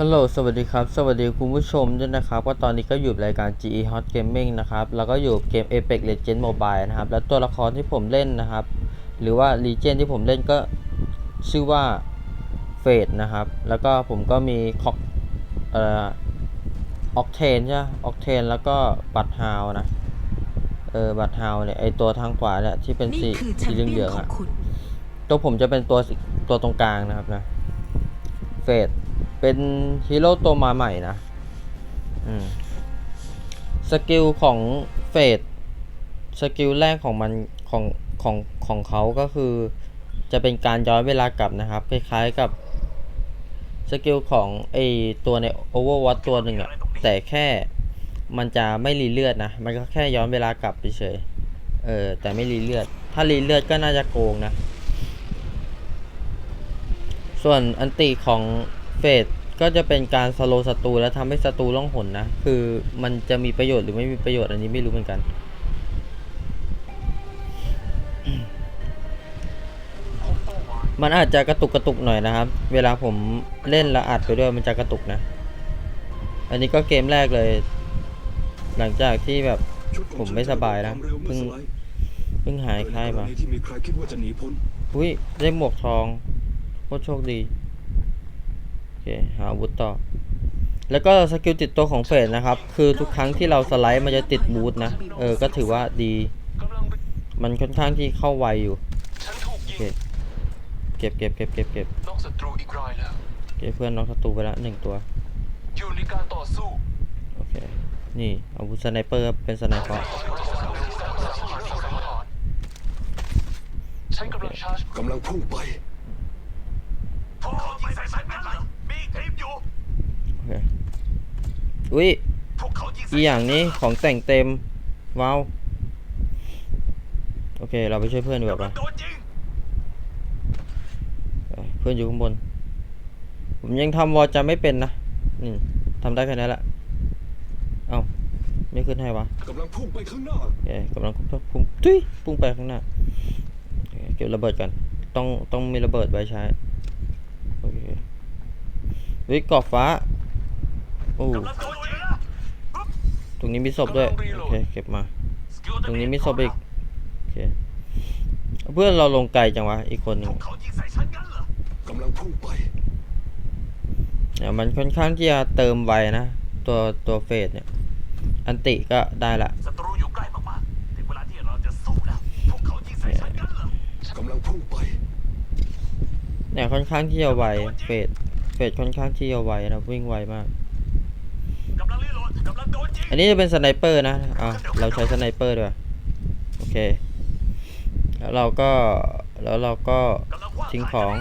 ฮัลโหล สวัสดีครับ สวัสดีคุณผู้ชมด้วยนะครับ ก็ตอนนี้ก็อยู่รายการ GE Hot Gaming นะครับ แล้วก็อยู่เกม Apex Legends Mobile นะครับ แล้วตัวละครที่ผมเล่นนะครับ หรือว่า Legion ที่ผมเล่นก็ชื่อว่าเฟดนะครับ แล้วก็ผมก็มีคอกเอ่อออกเทนใช่ไหมออกเทนแล้วก็บัตฮาวนะ เออ บัตฮาวเนี่ย ไอตัวทางขวาเนี่ยที่เป็นสีนี่คือแชสีมเปี้ยนเหลืองๆขออะงคุณตัวผมจะเป็นตัวสีตัวตรงกลางนะครับนะ เฟด เป็นฮีโร่ตัวมาใหม่นะสกิลของเฟดสกิลแรกของมันของของของเขาก็คือ จะเป็นการย้อนเวลากลับนะครับ คล้ายๆกับสกิลของไอตัวใน Overwatch ตัวหนึ่งอะแต่แค่มันจะไม่รีเลือดนะ มันก็แค่ย้อนเวลากลับเฉยเออแต่ไม่รีเลือด ถ้ารีเลือดก็น่าจะโกงนะ ส่วนอันติของ เฟสก็จะเป็นการสโลว์ศัตรูแล้วทำให้ศัตรูล่องหนนะ คือมันจะมีประโยชน์หรือไม่มีประโยชน์อันนี้ไม่รู้เหมือนกัน มันอาจจะกระตุกกระตุกหน่อยนะครับ เวลาผมเล่นแล้วอัดไปด้วยมันจะกระตุกนะ อันนี้ก็เกมแรกเลย หลังจากที่แบบผมไม่สบายนะเพิ่งเพิ่งหายไข้มาที่มีใครคิดว่าจะหนีพ้นอุ้ยได้หมวกทองโคตรโชคดีโอ เคหาอาวุธต่อ แล้วก็สกิลติดตัวของเฟสนะครับ คือทุกครั้งที่เราสไลด์มันจะติดบูทนะ เออ ก็ถือว่าดี มันค่อนข้างที่เข้าไวอยู่ฉันถูกโอเคเก็บเก็บเก็บเก็บเก็บนอกศัตรูอีกรายแล้วเก็บเพื่อนน้องศัตรูไปละหนึ่งตัวอยู่ในการต่อสู้โอเคนี่อาวุธสไนเปอร์เป็นสไนเปอร์ฉันกำลังชาร์จกำลังพุ่งไปพวกเขายิงใส่ฉันงั้นเหรอมีทีมอยู่ โอุ้ยอีอย่างนี้ของแต่งเต็ม ว้าว โอเค เราไปช่วยเพื่อนดีกว่าปะเพื่อนอยู่ข้างบน ผมยังทำวอลจะไม่เป็นนะอืมทำได้แค่นั้นแหละ เอาไม่ขึ้นให้วะกำลังพุ่งไปข้างหน้าโอเกำลังพุ่งทุยพุ่งไปข้างหน้าโอเคเก็บระเบิดกัน ต้องต้องมีระเบิดไว้ใช้ โอเควิกรอบฟ้า โอ้กำลังโดนยิงนะตรงนี้มีศพด้วย โอเค เก็บมาสกิลตรงนี้มีศพอีก โอเค เพื่อนเราลงไกลจังวะ อีกคนหนึ่พงวกเขายิงใส่ฉันงั้นเหรอกำลังพุ่งไปเนี่ยมันค่อนข้างที่จะเติมไวนะ ตัวตัวเฟสเนี่ย อันติก็ได้ละศัตรูอยู่ใกล้มากๆถึงเวลาที่เราจะสู้แล้วพวกเขายิงใส่ฉันงั้นเหรอกำลังพุ่งไปเนี่ยค่อนข้างที่จะไวเฟสเฟสค่อนข้างที่จะไวนะวิ่งไวมากกำลังรีโหลดกำลังโดนยิง อันนี้จะเป็นสไนเปอร์นะอะเราใช้สไนเปอร์ด้วยโอเค แล้วเราก็ แล้วเราก็ทิ้งของ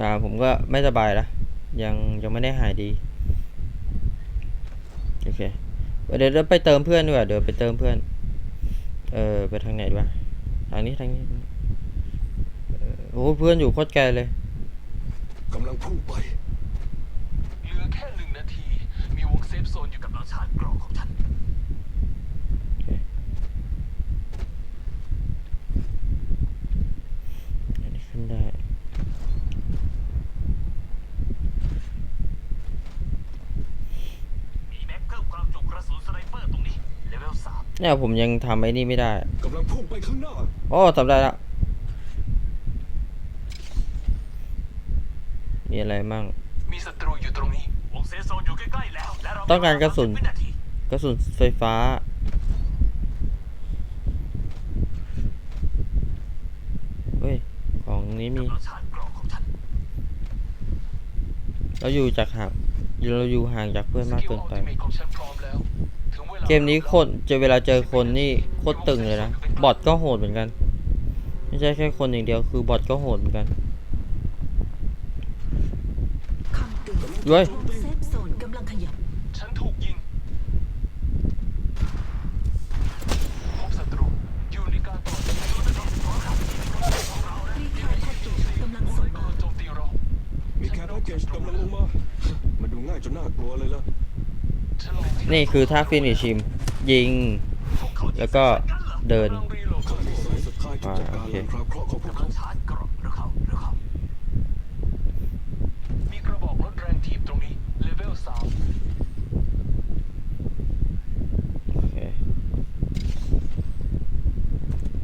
อ่าผมก็ไม่สบายละยังยังไม่ได้หายดี โอเค เดี๋ยวเดี๋ยวไปเติมเพื่อนดีกว่าเดี๋ยวไปเติมเพื่อน เออไปทางไหนดีวะทางนี้ทางนี้เออโอ้เพื่อนอยู่โคตรไกลเลยกำลังพุ่งไป เหลือแค่หนึ่งนาที มีวงเซฟโซน อยู่กับเราชาร์จกรองของฉัน อันนี้ขึ้นได้ มีแม็กเพิ่มความจุกระสุนสไนเปอร์ตรงนี้เลเวลสามเนี่ยผมยังทำไอ้นี่ไม่ได้ กำลังพุ่งไปข้างหน้า โอ้ทำได้แล้วมีอะไรมั่ง ต้องการกระสุนวินาทีกระสุนไฟฟ้า เฮ้ย ของนี้มีกำลังชาร์จกรองของฉันเราอยู่จากห่างเราอยู่ห่างจากเพื่อนมากเกินไปสลอัลติเมทของฉันพร้อมแล้วถึงวลาเกมนี้คนเจอเวลาเจอคนนี่โคตรตึงเลยนะ บอทก็โหดเหมือนกัน ไม่ใช่แค่คนอย่างเดียวคือบอทก็โหดเหมือนกันคำเตือนเว้ย นี่คือท่าฟินิชิม ยิง แล้วก็เดิน สุเคมีกระบอกลดแรงถีบตรงนี้ เลเวลสามโอเค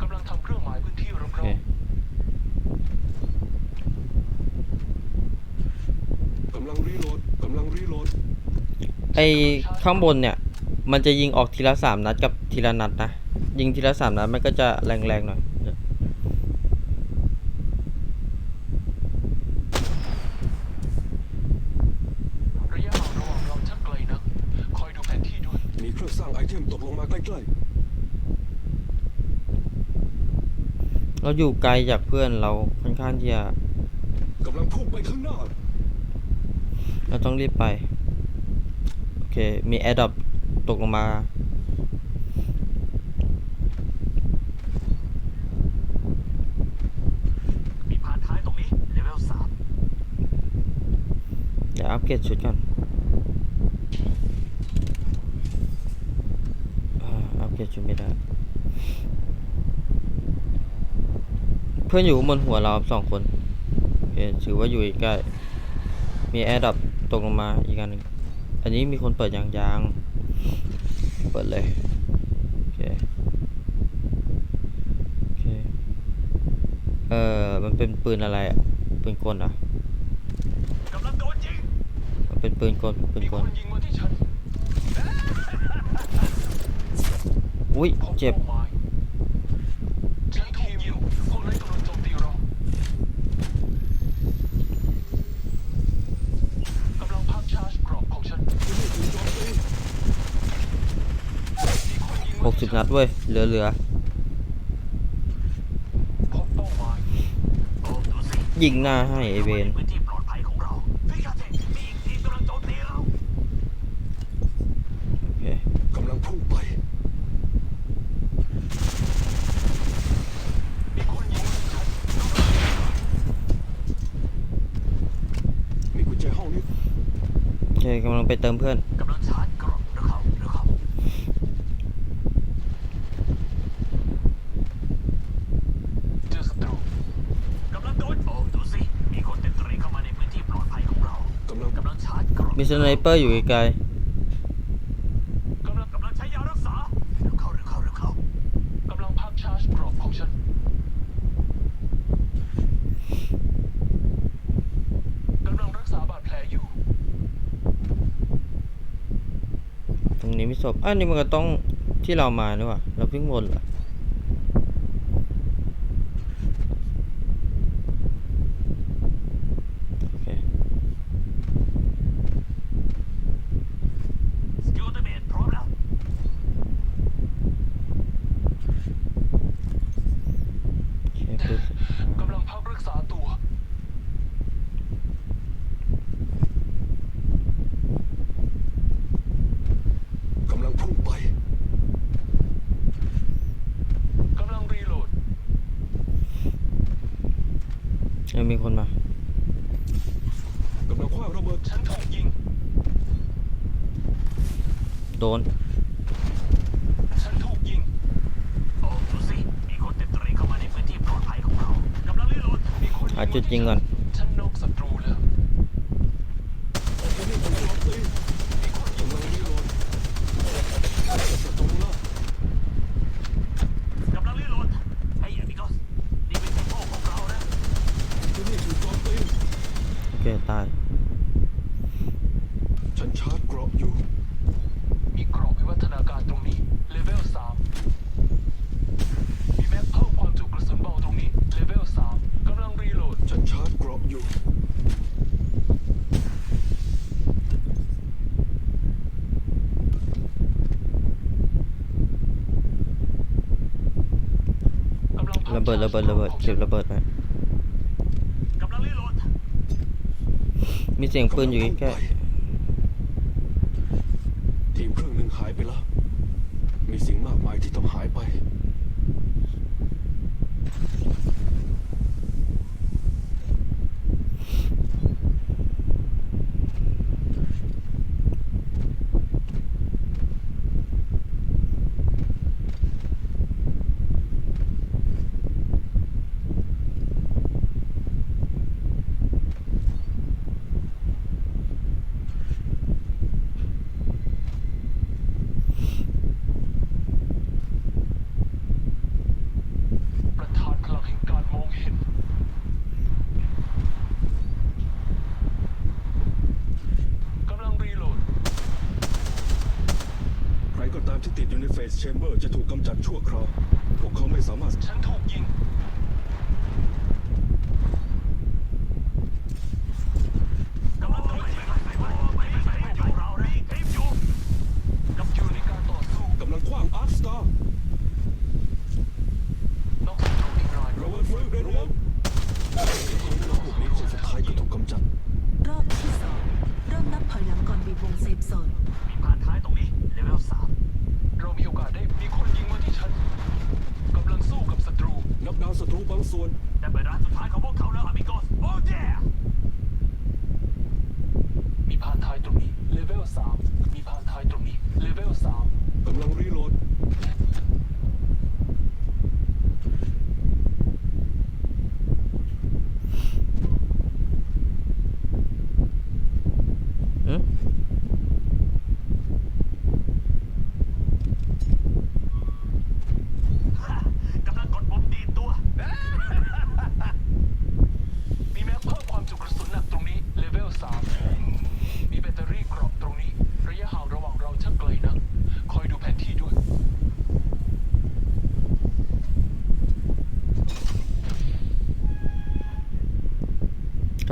กำลังทำเครื่องหมายพื้นที่รโอเคกำลังรีโหลดกำลังรีโหลด ไอข้างบนเนี่ย มันจะยิงออกทีละสามนัดกับทีละนัดนะ ยิงทีละสามนัดมันก็จะแรงๆหน่อยระยะห่างระหว่างเราชักไกลนะคอยดูแผนที่ด้วยมีเครื่องสร้างไอเทมตกลงมาใกล้เราอยู่ไกลจากเพื่อนเราค่อนข้างที่จะๆกำลังพุ่งไปข้างหน้า เราต้องรีบไปโอ เค มีแอร์ดรอปตกลงมา มีผ่านท้ายตรงนี้เลเวลสามเดี๋ยวอัปเกรดชุดก่อนอ่าอัปเกรดชุดไม่ได้ เพื่อนอยู่บนหัวเราครับสองคนโอเคถือว่าอยู่ใกล้ มีแอร์ดับตกลงมาอีกอันหนึ่งอั นนี้มีคนเปิดยางยางๆเปิดเลย โอเค โอเค เออมันเป็นปืนอะไรอะ ปืนกลอะกำลังโดนยิงมันเป็นปืนกล ปืนมีกคล นยิงมาที่ฉันอุ้ยพบเจ็บ ป้าหมายฉันถูกยิงพวกนั้นกำลังโจมตีเรากำลังพักชาร์จกรอบของฉัน ที่นี่ถูกโจมตี มีคนยิง ห มาก สิบ นัดเว้ย เหลือเหลือพบเป้าหมายโอ้ดูสิยิงหน้าให้ไอเวนพื้นที่ปลอดภัยของเราฟิกาเทมีอีกทีมกำลังโจมตีเราโอเคกำลังพุ่งไปมีคนยิงมาที่ฉันมีกุญแจห้องนี้โอเคกำลังไปเติมเพื่อน กำลังชาร์จกรอบหรือเขาหรือเขาเจอศัตรูกำลังโดนโอ้ดูสิ มีคนเต็มเตรเข้ามาในพื้นที่ปลอดภัยของเรา กำลัง กำลังชาร์จกรอบ มี สไนเปอร์อยู่ไกลกำลังกำลังใช้ยารักษาเร็วเข้าเร็วเข้าเร็วเข้ากำลังพักชาร์จกรอบของฉันกำลังรักษาบาดแผลอยู่ๆตรงนี้มีศพอ้าวนี่มันก็ต้องที่เรามานี่หว่าเราเพิ่งวนเหรอโอเค สกิลเตอร์เมนพร้อมแล้ว โอเคปึ๊บ กำลังพักรักษาตัว กำลังพุ่งไป กำลังรีโหลด ยังมีคนมา กำลังคว้างระเบิด ฉันถูกยิง โดน ฉันถูกยิง โอ้ดูสิ มีคนเต็มเตรเข้ามาในพื้นที่ปลอดภัยของเรา กำลังรีโหลด มีคน หาจุด ยิงก่อนฉันนกศัตรูแล้วที่นี่ถูกโจมตีมีคนยิงกำลัมางที่รีโหลดศัตรูล่ากำลังรีโหลดไอ้เอมิโกสนี่เป็นที่โของเรานะที่นี่ถูกโจมตีโอเคตาย ฉันชาร์จเกราะอยู่ มีกรอบวิวัฒนาการตรงนี้ เลเวลสามมีแม็กเพิ่มความจุกระสุนเบาตรงนี้ เลเวลสามกำลังรีโหลด ฉันชาร์จเกราะอยู่ กำลังพัก ระเบิดระเบิดระเบิดเก็บระเบิดไว้กำลังรีโหลดมีเสียงปืนอยู่ใกล้ทีมเครื่องหนึ่งหายไปแล้ว มีสิ่งมากมายที่ต้องหายไป เชมเบอร์จะถูกกำจัดชั่วคราว พวกเขาไม่สามารถ ฉันถูกยิง เลเวลสามกำลังรีโหลด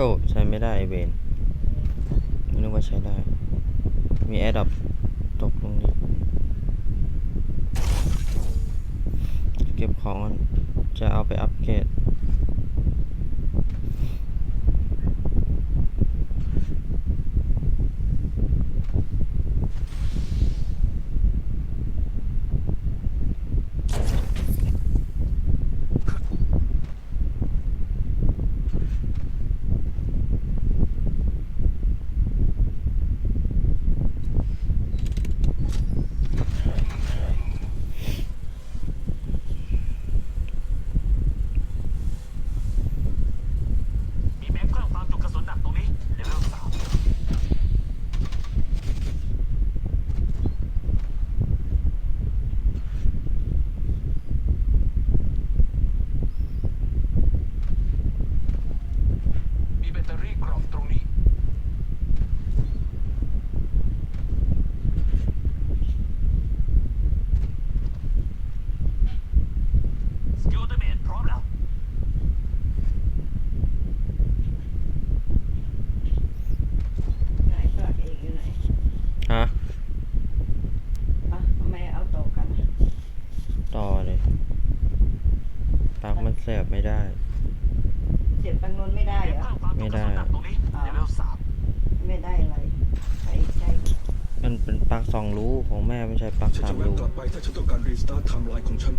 ธ่ใช้ไม่ได้ไอเวนไม่รู้ว่าใช้ได้ มีแอร์ดับตกตรงนี้ เก็บของจะเอาไปอัปเกรด แม่ไม่ใช่ปักฉัสามรูไปถ้าฉันต้องการรีสตาร์ทไทม์ไลน์ของฉัน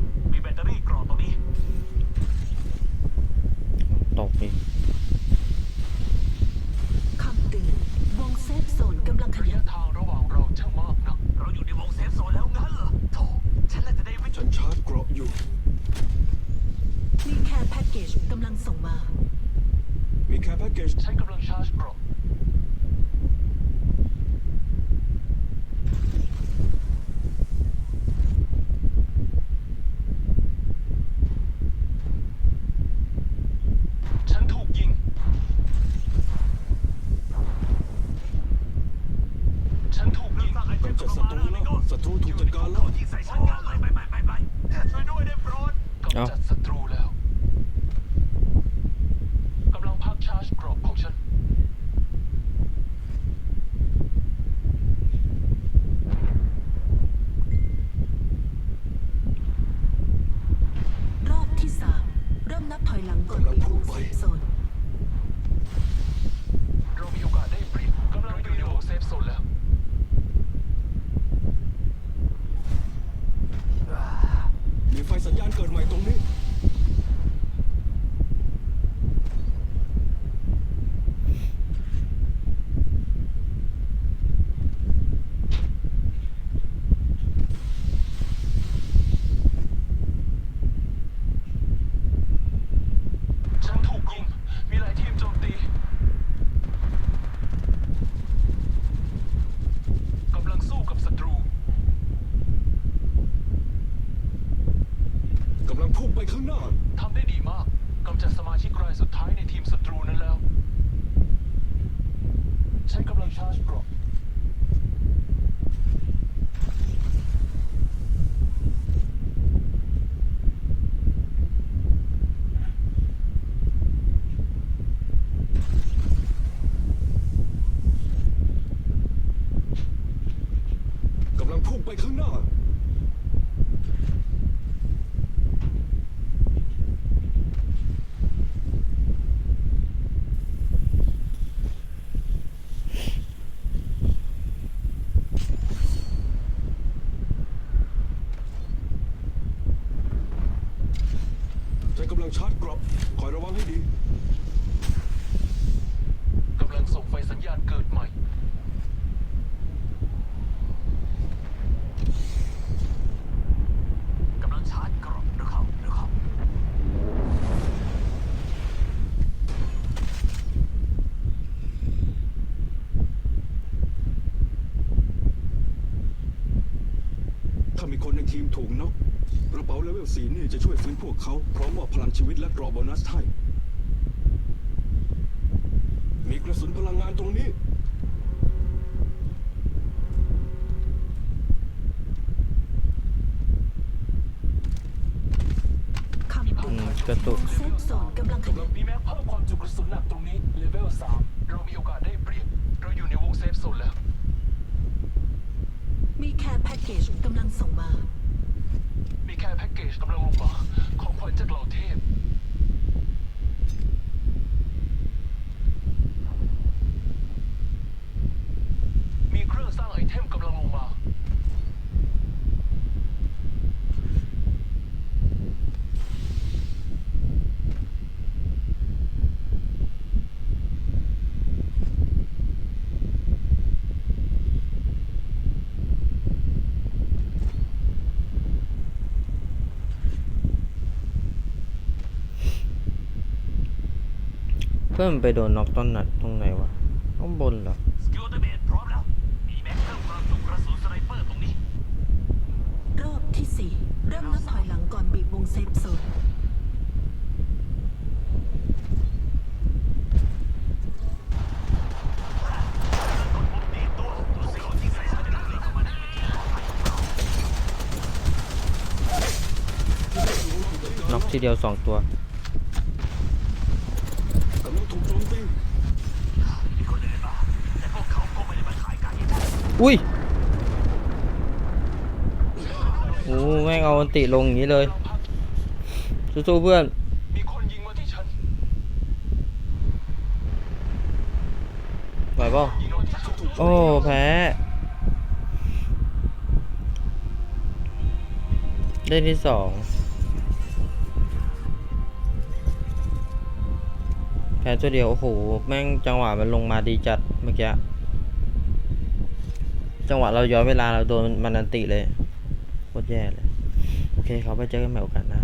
ำจัดศัตรูแล้วศัตรูถูกจัดการแล้ว ไปไปไปไปไปช่วยด้วยได้โปรดกำจัดศัตรูแล้ว เกิดใหม่ตรงนี้ำได้ดีมากกำจัดสมาชิกรายสุดท้ายในทีมศัตรูนั้นแล้ว ฉันกำลังชาร์จกรอบ ช้กำลังชาร์จเกราะคอยระวังให้ดีกำลังส่งไฟสัญญาณเกิดใหม่ กำลังชาร์จกรอบเร็วเข้าเร็วเข้าถ้ามีคนในทีมถูกน็อก กระเป๋าเลเวลสีนี่จะช่วยฟื้นพวกเขาพร้อมมอบพลังชีวิตและเกราะโบนัสให้ มีกระสุนพลังงานตรงนี้ คำเตือือนมกระตุก เซฟโซนกำลังขยายมีแม็กเพิ่มความจุกระสุนหนักตรงนี้เลเวล3เรามีโอกาสได้เปรียบเราอยู่ในวงเซฟโซนแล้ว มีแค่แพ็กเกจกำลังส่งมามี แค่แพ็กเกจกำลังลงมาของขวัญจากเหล่าเทพ มีเครื่องสร้างไอเทมกำลังลงมา เพิ่มไปโดนน็อกต้นนัดตรงไหนวะข้างบนเหรอสกิลเตอร์เบนพร้อมแล้วมีแม็กเพิ่มความจุกระสุนสไนเปอร์ตรงนี้รอบที่สี่เริ่มนับถอยหลังก่อนบีบวงเซฟโซนน็อกทีเดียวสองตัว กำลังถูกโจมตี อุ้ยโอ้แม่งเอาอันติลงอย่างนี้เลยสู้ๆเพื่อนมีคนยิงมาที่ฉันไหวเปล่ายิงมาที่ฉันโอ้ แพ้ได้ที่สองแพ้ตัวเดียว โอ้โห แม่งจังหวะมันลงมาดีจัดเมื่อกี้ จังหวะเราย้อนเวลาเราโดนมันอันติเลยโคตรแย่เลย โอเคเขาไปเจอกันใหม่โอกาสหน้า